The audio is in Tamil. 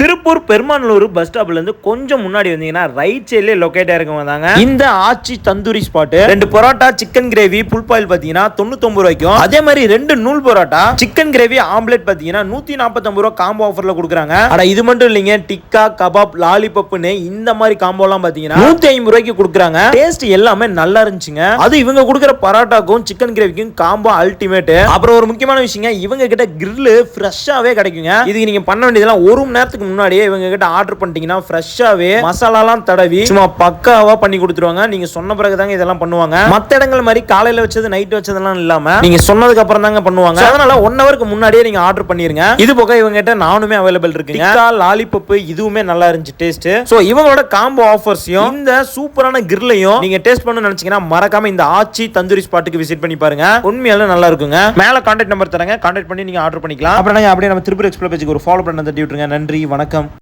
திரு திருப்பூர் பெருமானூர் பஸ் ஸ்டாப்ல இருந்து கொஞ்சம் முன்னாடி வந்தீங்கன்னா ரைட் சைட்லயே லொகேட் ஆயிருக்கவங்க தாங்க இந்த ஆச்சி தந்தூரி ஸ்பாட் ரெண்டு parotta chicken gravy full boil பாத்தீங்கன்னா தொண்ணூத்தொன்பது ரூபாய்க்கும். அதே மாதிரி ரெண்டு நூல் பரோட்டா சிக்கன் கிரேவி ஆம்லெட் பாத்தீங்கன்னா நூத்தி நாற்பத்தொன்பது ரூபா காம்போ ஆஃபர்ல கொடுக்குறாங்க. ஆனா இது மட்டும் இல்லைங்க டிக்கா கபாப் லாலிபப்னு இந்த மாதிரி காம்போ எல்லாம் பாத்தீங்கன்னா நூத்தி ஐம்பது ரூபாய்க்கு கொடுக்குறாங்க. டேஸ்ட் எல்லாமே நல்லா இருந்துச்சுங்க. அது இவங்க கொடுக்குற பரோட்டாக்கும் சிக்கன் கிரேவிக்கும் காம்போ அல்டிமேட் அப்புறம் ஒரு முக்கியமான விஷயங்க இவங்க கிட்ட கிரில் ஃப்ரெஷ்ஷாவே கிடைக்குங்க. இதுக்கு நீங்க பண்ண வேண்டியதெல்லாம் ஒரு மணி நேரத்துக்கு முன்னாடியே இவங்க கிட்ட ஆர்டர் பண்ணிட்டீங்கன்னா ஃப்ரெஷ்ஷாவே மசாலாலாம் தடவி சும்மா பக்காவா பண்ணி கொடுத்துருவாங்க. நீங்க சொன்ன பிறகு தாங்க இதெல்லாம் பண்ணுவாங்க. மத்த இடங்கள் மாதிரி காலையில வச்சது நைட் வச்சதெல்லாம் இல்லாம நீங்க சொன்னதுக்கு அப்புறம் தாங்க பண்ணுவாங்க. அதனால ஒன் ஹவருக்கு முன்னாடியே நீங்க ஆர்டர் பண்ணிருங்க. இது போக இவங்க கிட்ட நானுமே அவைலபிள் இருக்குங்க. லாலிபப் இதுவுமே நல்லா இருந்துச்சு டேஸ்ட் சோ இவங்களோட காம்போ ஆஃபர்ஸையும் இந்த சூப்பரான கிரில்லையும் நீங்க டேஸ்ட் பண்ணணும்னு நினைச்சீங்கன்னா மறக்காம இந்த ஆச்சி தந்தூரி ஸ்பாட்டுக்கு விசிட் பண்ணி பாருங்க. உண்மையால நல்லா இருக்குங்க. மேல கான்டாக்ட் நம்பர் தரங்க. கான்டாக்ட் பண்ணி நீங்க ஆர்டர் பண்ணிக்கலாம். அப்புறம் நாங்க அப்படியே நம்ம திருப்பூர் எக்ஸ்பிளோ பேஜுக்கு ஒரு ஃபாலோ பண்ண தட்டி விட்டுருங்க. நன்றி வணக்கம். образом